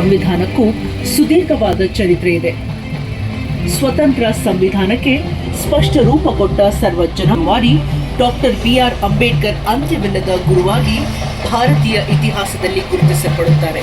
ಸಂವಿಧಾನಕ್ಕೂ ಸುದೀರ್ಘವಾದ ಚರಿತ್ರೆ ಇದೆ. ಸ್ವತಂತ್ರ ಸಂವಿಧಾನಕ್ಕೆ ಸ್ಪಷ್ಟ ರೂಪ ಕೊಟ್ಟ ಸರ್ವಜನವಾದಿ ಡಾಕ್ಟರ್ ಬಿಆರ್ ಅಂಬೇಡ್ಕರ್ ಅಂತ್ಯವಿಲ್ಲದ ಗುರುವಾಗಿ ಭಾರತೀಯ ಇತಿಹಾಸದಲ್ಲಿ ಗುರುತಿಸಲ್ಪಡುತ್ತಾರೆ.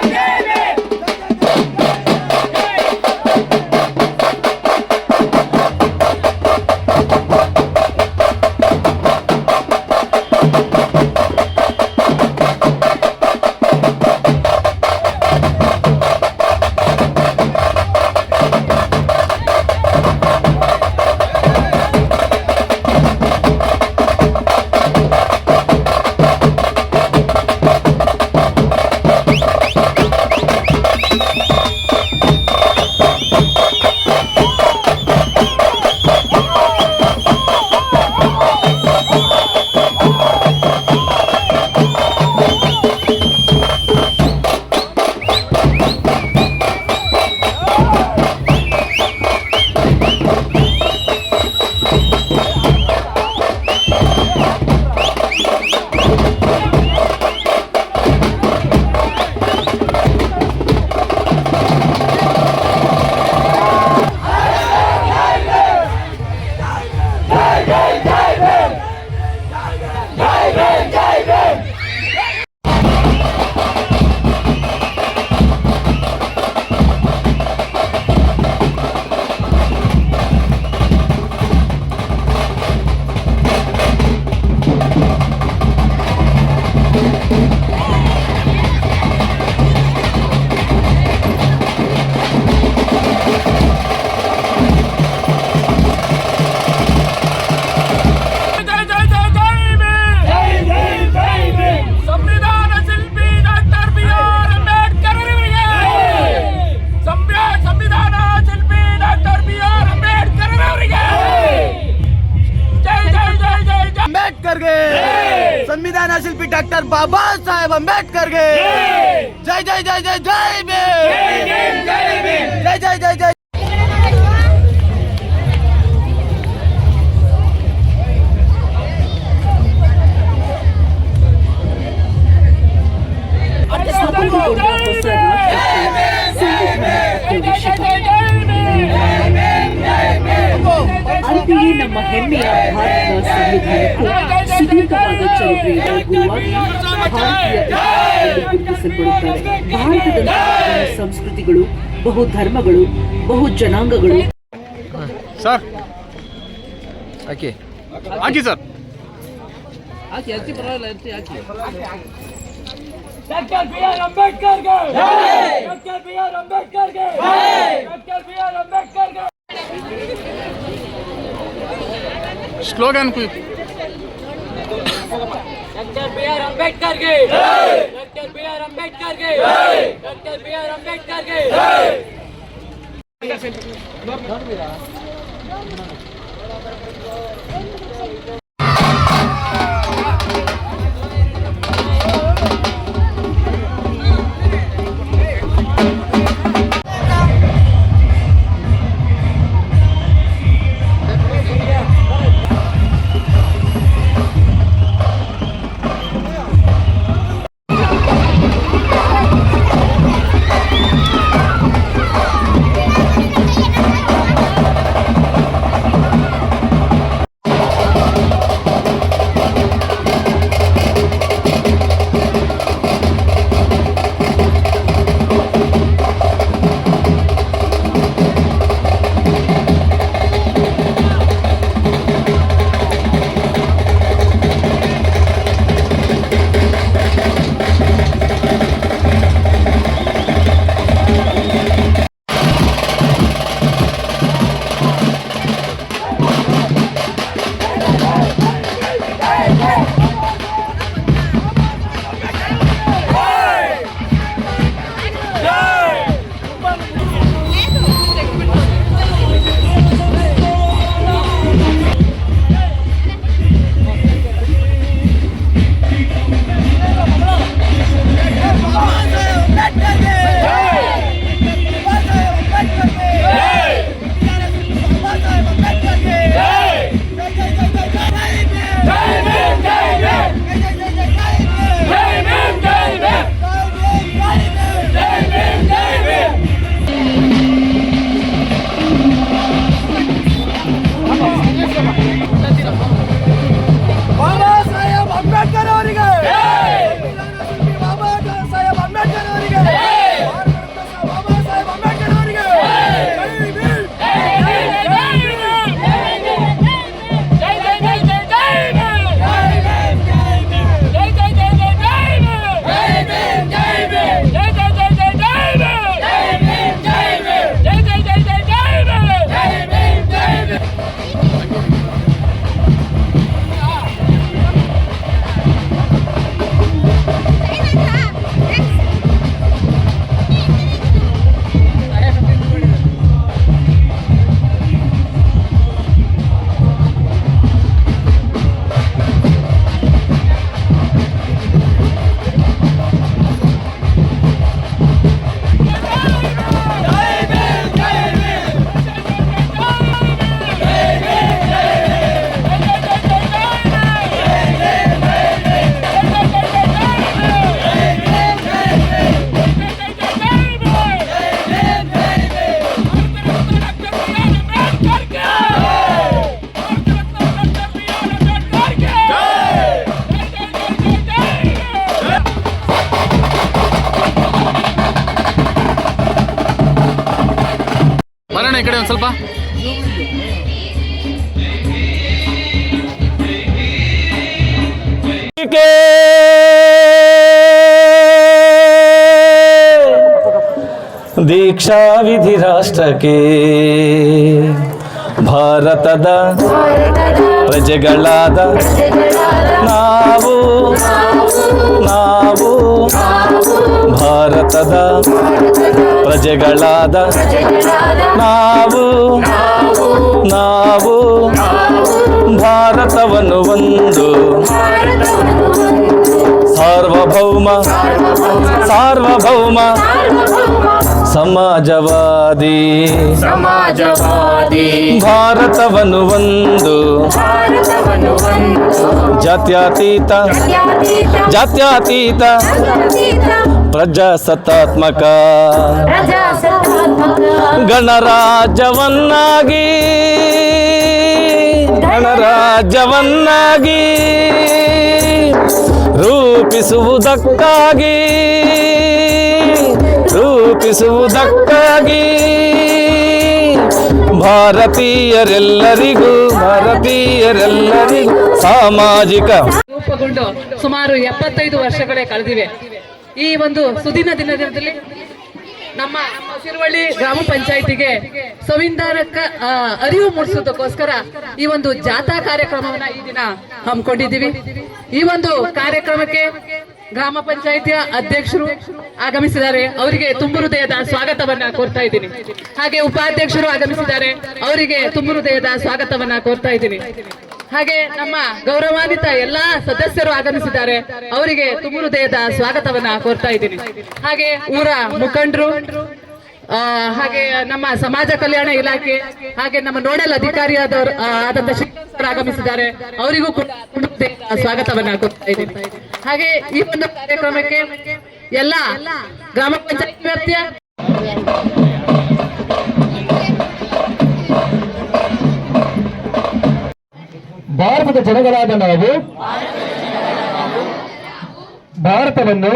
ಬಹು ಧರ್ಮಗಳು ಬಹು ಜನಾಂಗಗಳು. ಸರ್. ಹಾಕಿ. ಹಾಕಿ ಸರ್. ಡಾಕ್ಟರ್ ಬಿ ಆರ್ ಅಂಬೇಡ್ಕರ್ಗೆ. ಡಾಕ್ಟರ್ ಬಿ ಆರ್ ಅಂಬೇಡ್ಕರ್ಗೆ. ಡಾಕ್ಟರ್ ಬಿ ಆರ್ ಅಂಬೇಡ್ಕರ್ಗೆ. ಸ್ಲೋಗನ್ आर अंबेडकर के। डॉक्टर बी आर अंबेडकर के डॉक्टर बी आर अंबेडकर के ಕಡೆ ಒಂದು ಸ್ವಲ್ಪ ದೀಕ್ಷಾ ವಿಧಿ ರಾಷ್ಟ್ರಕ್ಕೆ ಭಾರತದ ಪ್ರಜೆಗಳಾದ ನಾವು ನಾವು ಭಾರತದ ಪ್ರಜೆಗಳಾದ ನಾವು ನಾವು ಭಾರತವನ್ನು ಒಂದು ಸಾರ್ವಭೌಮ ಸಾರ್ವಭೌಮ ಸಮಾಜವಾದಿ ಸಮಾಜವಾದಿ ಭಾರತವನ್ನು ಒಂದು ಭಾರತವನ್ನು ಒಂದು ಜಾತ್ಯತೀತ ಜಾತ್ಯತೀತ ಪ್ರಜಾಸತ್ತಾತ್ಮಕ ಗಣರಾಜ್ಯವನ್ನಾಗಿ ಗಣರಾಜ್ಯವನ್ನಾಗಿ ರೂಪಿಸುವುದಕ್ಕಾಗಿ ರೂಪಿಸುವುದಕ್ಕಾಗಿ ಭಾರತೀಯರೆಲ್ಲರಿಗೂ ಭಾರತೀಯರೆಲ್ಲರಿಗೂ ಸಾಮಾಜಿಕ ರೂಪುಗೊಂಡು ಸುಮಾರು ಎಪ್ಪತ್ತೈದು ವರ್ಷಗಳೇ ಕಳೆದಿವೆ. ಈ ಒಂದು ಸುದಿನ ದಿನದಲ್ಲಿ ನಮ್ಮ ಶಿರುವಳ್ಳಿ ಗ್ರಾಮ ಪಂಚಾಯಿತಿಗೆ ಸಂವಿಧಾನಕ್ಕ ಅರಿವು ಮೂಡಿಸೋದಕ್ಕೋಸ್ಕರ ಈ ಒಂದು ಜಾಥಾ ಕಾರ್ಯಕ್ರಮವನ್ನ ಈ ದಿನ ಹಮ್ಮಿಕೊಂಡಿದ್ದೀವಿ. ಈ ಒಂದು ಕಾರ್ಯಕ್ರಮಕ್ಕೆ ಗ್ರಾಮ ಪಂಚಾಯಿತಿಯ ಅಧ್ಯಕ್ಷರು ಆಗಮಿಸಿದ್ದಾರೆ. ಅವರಿಗೆ ತುಂಬು ಹೃದಯದ ಸ್ವಾಗತವನ್ನ ಕೋರ್ತಾ ಇದ್ದೀನಿ. ಹಾಗೆ ಉಪಾಧ್ಯಕ್ಷರು ಆಗಮಿಸಿದ್ದಾರೆ. ಅವರಿಗೆ ತುಂಬು ಹೃದಯದ ಸ್ವಾಗತವನ್ನ ಕೋರ್ತಾ ಇದ್ದೀನಿ. ಹಾಗೆ ನಮ್ಮ ಗೌರವಾನ್ವಿತ ಎಲ್ಲಾ ಸದಸ್ಯರು ಆಗಮಿಸಿದ್ದಾರೆ. ಅವರಿಗೆ ತುಂಬು ಹೃದಯದ ಸ್ವಾಗತವನ್ನ ಕೋರ್ತಾ ಇದ್ದೀನಿ. ಹಾಗೆ ಊರ ಮುಖಂಡರು ಹಾಗೆ ನಮ್ಮ ಸಮಾಜ ಕಲ್ಯಾಣ ಇಲಾಖೆ, ಹಾಗೆ ನಮ್ಮ ನೋಡಲ್ ಅಧಿಕಾರಿಯಾದವರು ಆದಂತ ಶಿಕ್ಷಕರು ಆಗಮಿಸಿದ್ದಾರೆ. ಅವರಿಗೂ ಕೂಡ ಸ್ವಾಗತವನ್ನ ಕೋರ್ತಾ ಇದ್ದೀನಿ. ಹಾಗೆ ಈ ಒಂದು ಕಾರ್ಯಕ್ರಮಕ್ಕೆ ಎಲ್ಲ ಗ್ರಾಮ ಪಂಚಾಯತ್ ವ್ಯಾಪ್ತಿಯ ಭಾರತದ ಜನಗಳಾದ ನಾವು ಭಾರತವನ್ನು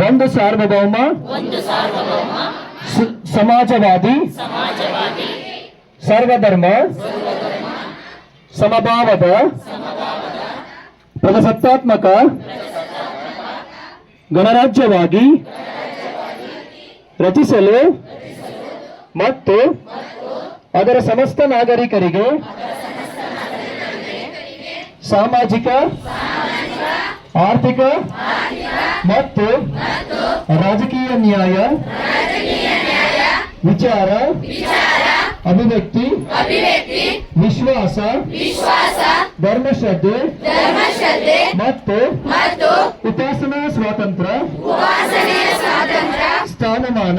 ಒಂದು ಸಾರ್ವಭೌಮ ಸಮಾಜವಾದಿ ಸರ್ವಧರ್ಮ ಸಮಭಾವದ ಪ್ರಜಾಸತ್ತಾತ್ಮಕ ಗಣರಾಜ್ಯವಾಗಿ ರಚಿಸಲು ಮತ್ತು ಅದರ ಸಮಸ್ತ ನಾಗರಿಕರಿಗೆ ಸಾಮಾಜಿಕ ಆರ್ಥಿಕ ಮತ್ತು ರಾಜಕೀಯ ನ್ಯಾಯ ವಿಚಾರ ಅಭಿವ್ಯಕ್ತಿ ವಿಶ್ವಾಸ ಧರ್ಮಶ್ರದ್ಧೆ ಮತ್ತು ಉಪಾಸನಾ ಸ್ವಾತಂತ್ರ್ಯ ಸ್ಥಾನಮಾನ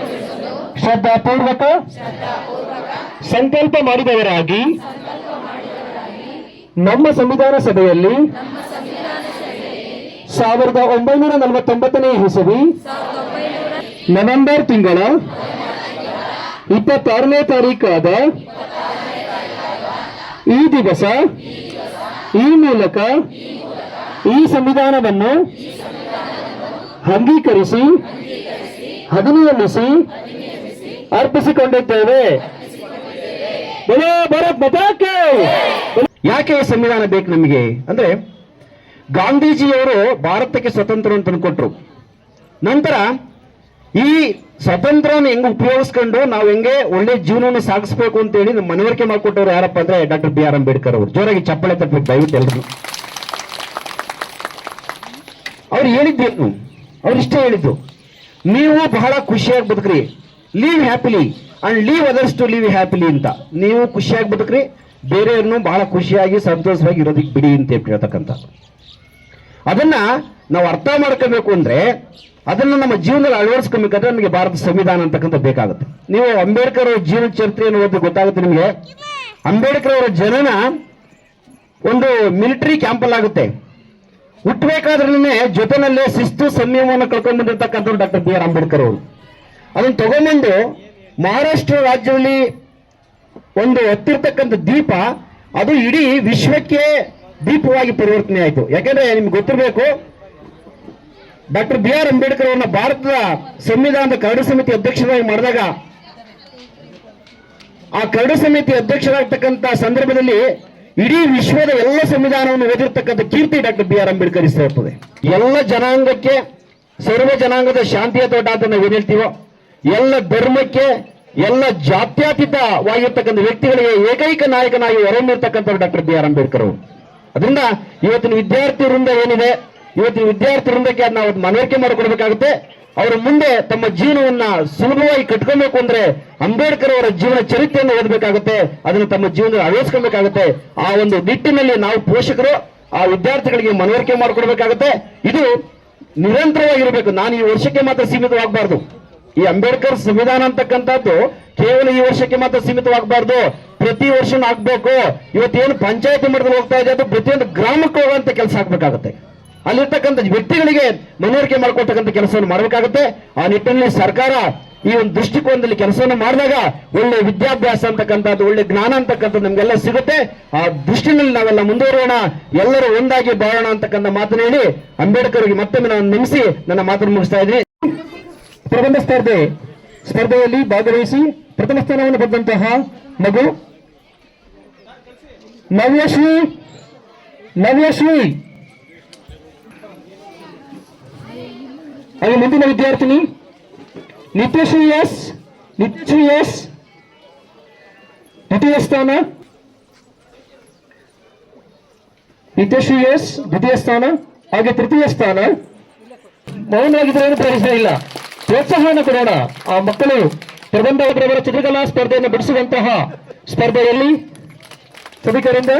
ಶ್ರದ್ಧಾಪೂರ್ವಕ ಸಂಕಲ್ಪ ಮಾಡಿದವರಾಗಿ ನಮ್ಮ ಸಂವಿಧಾನ ಸಭೆಯಲ್ಲಿ ಸಾವಿರದ ಒಂಬೈನೂರ ನಲವತ್ತೊಂಬತ್ತನೇ ಇಸವಿ ನವೆಂಬರ್ ತಿಂಗಳ ಇಪ್ಪತ್ತಾರನೇ ತಾರೀಕಾದ ಈ ದಿವಸ ಈ ಮೂಲಕ ಈ ಸಂವಿಧಾನವನ್ನು ಅಂಗೀಕರಿಸಿ ಅಧಿನಿಯಮಿಸಿ ಅರ್ಪಿಸಿಕೊಂಡಿದ್ದೇವೆ. ಯಾಕೆ ಈ ಸಂವಿಧಾನ ಬೇಕು ನಮಗೆ? ಅಂದ್ರೆ ಗಾಂಧೀಜಿಯವರು ಭಾರತಕ್ಕೆ ಸ್ವತಂತ್ರ ಅಂತ ಕೊಟ್ಟರು ನಂತರ ಈ ಸ್ವತಂತ್ರವನ್ನು ಹೆಂಗ್ ಉಪಯೋಗಿಸ್ಕೊಂಡು ನಾವು ಹೆಂಗೆ ಒಳ್ಳೆ ಜೀವನವನ್ನು ಸಾಗಿಸ್ಬೇಕು ಅಂತ ಹೇಳಿ ನಮ್ಮ ಮನವರಿಕೆ ಮಾಡಿಕೊಟ್ಟವ್ರು ಯಾರಪ್ಪ ಅಂದ್ರೆ ಡಾಕ್ಟರ್ ಬಿ ಆರ್ ಅಂಬೇಡ್ಕರ್ ಅವರು. ಜೋರಾಗಿ ಚಪ್ಪಳೆ ತಟ್ಟಬೇಕು ದಯವಿಟ್ಟು ಎಲ್ರು ಅವ್ರು ಹೇಳಿದ್ದೇನು ಅವ್ರು ಇಷ್ಟೇ ಹೇಳಿದ್ದು ನೀವು ಬಹಳ ಖುಷಿಯಾಗಿ ಬದುಕ್ರಿ. Live happily and live others to live happily ಅಂತ. ನೀವು ಖುಷಿಯಾಗಿ ಬದುಕ್ರಿ. ಬೇರೆಯವ್ರನ್ನು ಬಹಳ ಖುಷಿಯಾಗಿ, ಸಂತೋಷವಾಗಿ ಇರೋದಕ್ಕೆ ಬಿಡಿ ಅಂತ ಹೇಳ್ತಕ್ಕಂಥ ಅದನ್ನ ನಾವು ಅರ್ಥ ಮಾಡ್ಕೋಬೇಕು ಅಂದ್ರೆ ಅದನ್ನ ನಮ್ಮ ಜೀವನದಲ್ಲಿ ಅಳವಡಿಸ್ಕೊಬೇಕಾದ್ರೆ ನಮಗೆ ಭಾರತ ಸಂವಿಧಾನ ಅಂತಕ್ಕಂಥ ಬೇಕಾಗುತ್ತೆ. ನೀವು ಅಂಬೇಡ್ಕರ್ ಅವರ ಜೀವನ ಚರಿತ್ರೆ ಓದಿ ಗೊತ್ತಾಗುತ್ತೆ ನಿಮಗೆ? ಅಂಬೇಡ್ಕರ್ ಅವರ ಜನನ ಒಂದು ಮಿಲಿಟರಿ ಕ್ಯಾಂಪಲ್ ಆಗುತ್ತೆ. ಹುಟ್ಟಬೇಕಾದ್ರೆ ಜೊತೆನಲ್ಲೇ ಶಿಸ್ತು, ಸಂಯಮವನ್ನು ಕಳ್ಕೊಂಡು ಡಾಕ್ಟರ್ ಬಿ ಆರ್ ಅಂಬೇಡ್ಕರ್ ಅವರು. ಅದನ್ನ ತಗೊಂಬಂದು ಮಹಾರಾಷ್ಟ್ರ ರಾಜ್ಯದಲ್ಲಿ ಒಂದು ಹೊತ್ತಿರ್ತಕ್ಕಂಥ ದೀಪ, ಅದು ಇಡೀ ವಿಶ್ವಕ್ಕೆ ದೀಪವಾಗಿ ಪರಿವರ್ತನೆ ಆಯಿತು. ಯಾಕಂದ್ರೆ ನಿಮ್ಗೆ ಗೊತ್ತಿರಬೇಕು, ಡಾಕ್ಟರ್ ಬಿ ಆರ್ ಅಂಬೇಡ್ಕರ್ ಅವರನ್ನ ಭಾರತದ ಸಂವಿಧಾನದ ಕರಡು ಸಮಿತಿ ಅಧ್ಯಕ್ಷರಾಗಿ ಮಾಡಿದಾಗ, ಆ ಕರಡು ಸಮಿತಿ ಅಧ್ಯಕ್ಷರಾಗ್ತಕ್ಕಂಥ ಸಂದರ್ಭದಲ್ಲಿ ಇಡೀ ವಿಶ್ವದ ಎಲ್ಲ ಸಂವಿಧಾನವನ್ನು ಓದಿರ್ತಕ್ಕಂಥ ಕೀರ್ತಿ ಡಾಕ್ಟರ್ ಬಿ ಆರ್ ಅಂಬೇಡ್ಕರ್ ಇರ್ತದೆ. ಎಲ್ಲ ಜನಾಂಗಕ್ಕೆ, ಸರ್ವ ಜನಾಂಗದ ಶಾಂತಿಯ ತೋಟ ಅಂತ ನಾವು ಏನ್ ಹೇಳ್ತೀವೋ ಎಲ್ಲ ಧರ್ಮಕ್ಕೆ, ಎಲ್ಲ ಜಾತ್ಯಾತೀತವಾಗಿರ್ತಕ್ಕಂಥ ವ್ಯಕ್ತಿಗಳಿಗೆ ಏಕೈಕ ನಾಯಕನಾಗಿ ಹೊರಮಿರ್ತಕ್ಕಂಥವ್ರು ಡಾಕ್ಟರ್ ಬಿ ಆರ್ ಅಂಬೇಡ್ಕರ್ ಅವರು. ಅದರಿಂದ ಇವತ್ತಿನ ವಿದ್ಯಾರ್ಥಿ ವೃಂದ ಏನಿದೆ, ಇವತ್ತಿನ ವಿದ್ಯಾರ್ಥಿ ವೃಂದಕ್ಕೆ ಅದನ್ನ ನಾವು ಮನವರಿಕೆ ಮಾಡಿಕೊಡ್ಬೇಕಾಗುತ್ತೆ. ಅವರ ಮುಂದೆ ತಮ್ಮ ಜೀವನವನ್ನ ಸುಲಭವಾಗಿ ಕಟ್ಕೊಬೇಕು ಅಂದ್ರೆ ಅಂಬೇಡ್ಕರ್ ಅವರ ಜೀವನ ಚರಿತ್ರೆಯನ್ನು ಓದಬೇಕಾಗುತ್ತೆ, ಅದನ್ನು ತಮ್ಮ ಜೀವನದಲ್ಲಿ ಅಳವಡಿಸ್ಕೊಬೇಕಾಗುತ್ತೆ. ಆ ಒಂದು ನಿಟ್ಟಿನಲ್ಲಿ ನಾವು ಪೋಷಕರು, ಆ ವಿದ್ಯಾರ್ಥಿಗಳಿಗೆ ಮನವರಿಕೆ ಮಾಡಿಕೊಡ್ಬೇಕಾಗುತ್ತೆ. ಇದು ನಿರಂತರವಾಗಿರಬೇಕು. ನಾನು ಈ ವರ್ಷಕ್ಕೆ ಮಾತ್ರ ಸೀಮಿತವಾಗಬಾರ್ದು. ಈ ಅಂಬೇಡ್ಕರ್ ಸಂವಿಧಾನ ಅಂತಕ್ಕಂಥದ್ದು ಕೇವಲ ಈ ವರ್ಷಕ್ಕೆ ಮಾತ್ರ ಸೀಮಿತವಾಗಬಾರ್ದು. ಪ್ರತಿ ವರ್ಷ ಆಗ್ಬೇಕು. ಇವತ್ತೇನು ಪಂಚಾಯತಿ ಮಟ್ಟದಲ್ಲಿ ಹೋಗ್ತಾ ಇದೆ, ಅದು ಪ್ರತಿಯೊಂದು ಗ್ರಾಮಕ್ಕೆ ಹೋಗುವಂತ ಕೆಲಸ ಆಗ್ಬೇಕಾಗುತ್ತೆ. ಅಲ್ಲಿರ್ತಕ್ಕಂಥ ವ್ಯಕ್ತಿಗಳಿಗೆ ಮನವರಿಕೆ ಮಾಡಿಕೊಳ್ತಕ್ಕಂಥ ಕೆಲಸವನ್ನು ಮಾಡಬೇಕಾಗುತ್ತೆ. ಆ ನಿಟ್ಟಿನಲ್ಲಿ ಸರ್ಕಾರ ಈ ಒಂದು ದೃಷ್ಟಿಕೋನದಲ್ಲಿ ಕೆಲಸವನ್ನು ಮಾಡಿದಾಗ ಒಳ್ಳೆ ವಿದ್ಯಾಭ್ಯಾಸ ಅಂತಕ್ಕಂಥದ್ದು, ಒಳ್ಳೆ ಜ್ಞಾನ ಅಂತಕ್ಕಂಥದ್ದು ನಮ್ಗೆಲ್ಲ ಸಿಗುತ್ತೆ. ಆ ದೃಷ್ಟಿನಲ್ಲಿ ನಾವೆಲ್ಲ ಮುಂದುವರೋಣ ಎಲ್ಲರೂ ಒಂದಾಗಿ ಬಾಳೋಣ ಅಂತಕ್ಕಂಥ ಮಾತನ್ನು ಹೇಳಿ ಅಂಬೇಡ್ಕರ್ಗೆ ಮತ್ತೊಮ್ಮೆ ನಾನು ನೆನೆಸಿ ನನ್ನ ಮಾತನ್ನು ಮುಗಿಸ್ತಾ ಇದ್ದೀನಿ. ಪ್ರಬಂಧ ಸ್ಪರ್ಧೆ. ಸ್ಪರ್ಧೆಯಲ್ಲಿ ಭಾಗವಹಿಸಿ ಪ್ರಥಮ ಸ್ಥಾನವನ್ನು ಪಡೆದಂತಹ ಮಗು ನವ್ಯಶ್ರೀ ನವ್ಯಶ್ರೀ. ಹಾಗೆ ಮುಂದಿನ ವಿದ್ಯಾರ್ಥಿನಿ ನಿತ್ಯಶ್ರೀ ಎಸ್ ನಿತ್ಯಶ್ರೀ ಎಸ್. ದ್ವಿತೀಯ ಸ್ಥಾನ. ನಿತ್ಯಶ್ರೀ ಎಸ್, ದ್ವಿತೀಯ ಸ್ಥಾನ. ಹಾಗೆ ತೃತೀಯ ಸ್ಥಾನ. ಮೌನವಾಗಿದ್ದರೆ ಏನು ಪ್ರಯೋಜನ ಇಲ್ಲ. ಪ್ರೋತ್ಸಾಹವನ್ನು ಕೊಡೋಣ. ಆ ಮಕ್ಕಳು ಪ್ರಬಂಧ ಅವರವರ ಚಿತ್ರಕಲಾ ಸ್ಪರ್ಧೆಯನ್ನು ಬಿಡಿಸುವಂತಹ ಸ್ಪರ್ಧೆಯಲ್ಲಿ ಸಭಿಕರಿಂದ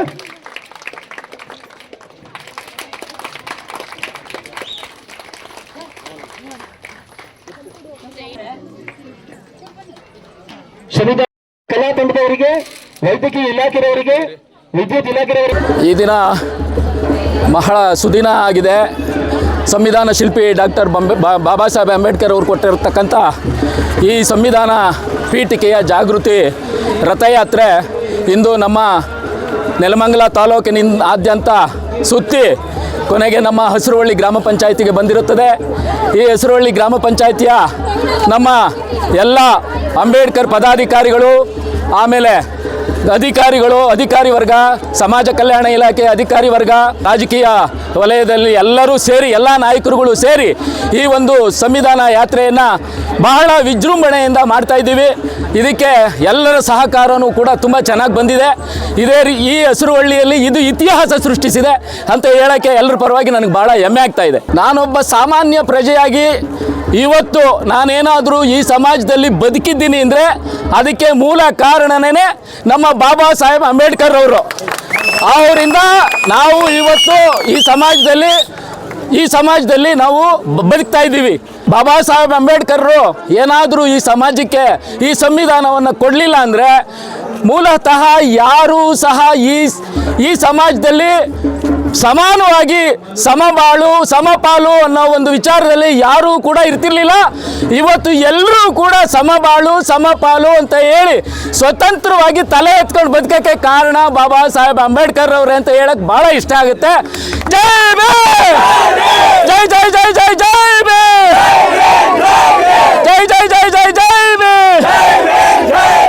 ಕಲಾ ವೈದ್ಯಕೀಯ ಇಲಾಖೆಯವರಿಗೆ, ವಿದ್ಯುತ್ ಇಲಾಖೆಯವರಿಗೆ. ಈ ದಿನ ಬಹಳ ಸುದಿನ ಆಗಿದೆ. ಸಂವಿಧಾನ ಶಿಲ್ಪಿ ಡಾಕ್ಟರ್ ಬಂಬೆ ಬಾಬಾ ಸಾಹೇಬ್ ಅಂಬೇಡ್ಕರ್ ಅವರು ಕೊಟ್ಟಿರತಕ್ಕಂಥ ಈ ಸಂವಿಧಾನ ಪೀಠಿಕೆಯ ಜಾಗೃತಿ ರಥಯಾತ್ರೆ ಇಂದು ನಮ್ಮ ನೆಲಮಂಗಲ ತಾಲೂಕಿನಿಂದಾದ್ಯಂತ ಸುತ್ತಿ ಕೊನೆಗೆ ನಮ್ಮ ಹಸಿರುವಳ್ಳಿ ಗ್ರಾಮ ಪಂಚಾಯಿತಿಗೆ ಬಂದಿರುತ್ತದೆ. ಈ ಹಸಿರುವಳ್ಳಿ ಗ್ರಾಮ ಪಂಚಾಯಿತಿಯ ನಮ್ಮ ಎಲ್ಲ ಅಂಬೇಡ್ಕರ್ ಪದಾಧಿಕಾರಿಗಳು, ಆಮೇಲೆ ಅಧಿಕಾರಿಗಳು, ಅಧಿಕಾರಿ ವರ್ಗ, ಸಮಾಜ ಕಲ್ಯಾಣ ಇಲಾಖೆ ಅಧಿಕಾರಿ ವರ್ಗ, ರಾಜಕೀಯ ವಲಯದಲ್ಲಿ ಎಲ್ಲರೂ ಸೇರಿ, ಎಲ್ಲ ನಾಯಕರುಗಳು ಸೇರಿ ಈ ಒಂದು ಸಂವಿಧಾನ ಯಾತ್ರೆಯನ್ನು ಬಹಳ ವಿಜೃಂಭಣೆಯಿಂದ ಮಾಡ್ತಾ ಇದ್ದೀವಿ. ಇದಕ್ಕೆ ಎಲ್ಲರ ಸಹಕಾರವೂ ಕೂಡ ತುಂಬ ಚೆನ್ನಾಗಿ ಬಂದಿದೆ. ಇದೇ ರೀ, ಈ ಹಸಿರುವಳ್ಳಿಯಲ್ಲಿ ಇದು ಇತಿಹಾಸ ಸೃಷ್ಟಿಸಿದೆ ಅಂತ ಹೇಳೋಕ್ಕೆ ಎಲ್ಲರ ಪರವಾಗಿ ನನಗೆ ಭಾಳ ಹೆಮ್ಮೆ ಆಗ್ತಾ ಇದೆ. ನಾನೊಬ್ಬ ಸಾಮಾನ್ಯ ಪ್ರಜೆಯಾಗಿ ಇವತ್ತು ನಾನೇನಾದರೂ ಈ ಸಮಾಜದಲ್ಲಿ ಬದುಕಿದ್ದೀನಿ ಅಂದರೆ ಅದಕ್ಕೆ ಮೂಲ ಕಾರಣನೇ ನಮ್ಮ ಬಾಬಾ ಸಾಹೇಬ್ ಅಂಬೇಡ್ಕರ್ ಅವರು. ಅವರಿಂದ ನಾವು ಇವತ್ತು ಈ ಸಮಾಜದಲ್ಲಿ ಈ ಸಮಾಜದಲ್ಲಿ ನಾವು ಬದುಕ್ತಾ ಇದ್ದೀವಿ. ಬಾಬಾ ಸಾಹೇಬ್ ಅಂಬೇಡ್ಕರ್ರು ಏನಾದರೂ ಈ ಸಮಾಜಕ್ಕೆ ಈ ಸಂವಿಧಾನವನ್ನು ಕೊಡಲಿಲ್ಲ ಅಂದರೆ ಮೂಲತಃ ಯಾರೂ ಸಹ ಈ ಈ ಸಮಾಜದಲ್ಲಿ ಸಮಾನವಾಗಿ ಸಮಬಾಳು, ಸಮಪಾಲು ಅನ್ನೋ ಒಂದು ವಿಚಾರದಲ್ಲಿ ಯಾರೂ ಕೂಡ ಇರ್ತಿರ್ಲಿಲ್ಲ. ಇವತ್ತು ಎಲ್ಲರೂ ಕೂಡ ಸಮಬಾಳು, ಸಮಪಾಲು ಅಂತ ಹೇಳಿ ಸ್ವತಂತ್ರವಾಗಿ ತಲೆ ಎತ್ಕೊಂಡು ಬದುಕಕ್ಕೆ ಕಾರಣ ಬಾಬಾ ಸಾಹೇಬ್ ಅಂಬೇಡ್ಕರ್ ಅವರೇ ಅಂತ ಹೇಳಕ್ಕೆ ಬಹಳ ಇಷ್ಟ ಆಗುತ್ತೆ. ಜೈ ಜೈ ಜೈ ಜೈ ಜೈ ಜೈ ಜೈ ಜೈ ಜೈ ಜೈ ಜೈ ಜೈ ಜೈ ಜೈ ಜೈ ಜೈ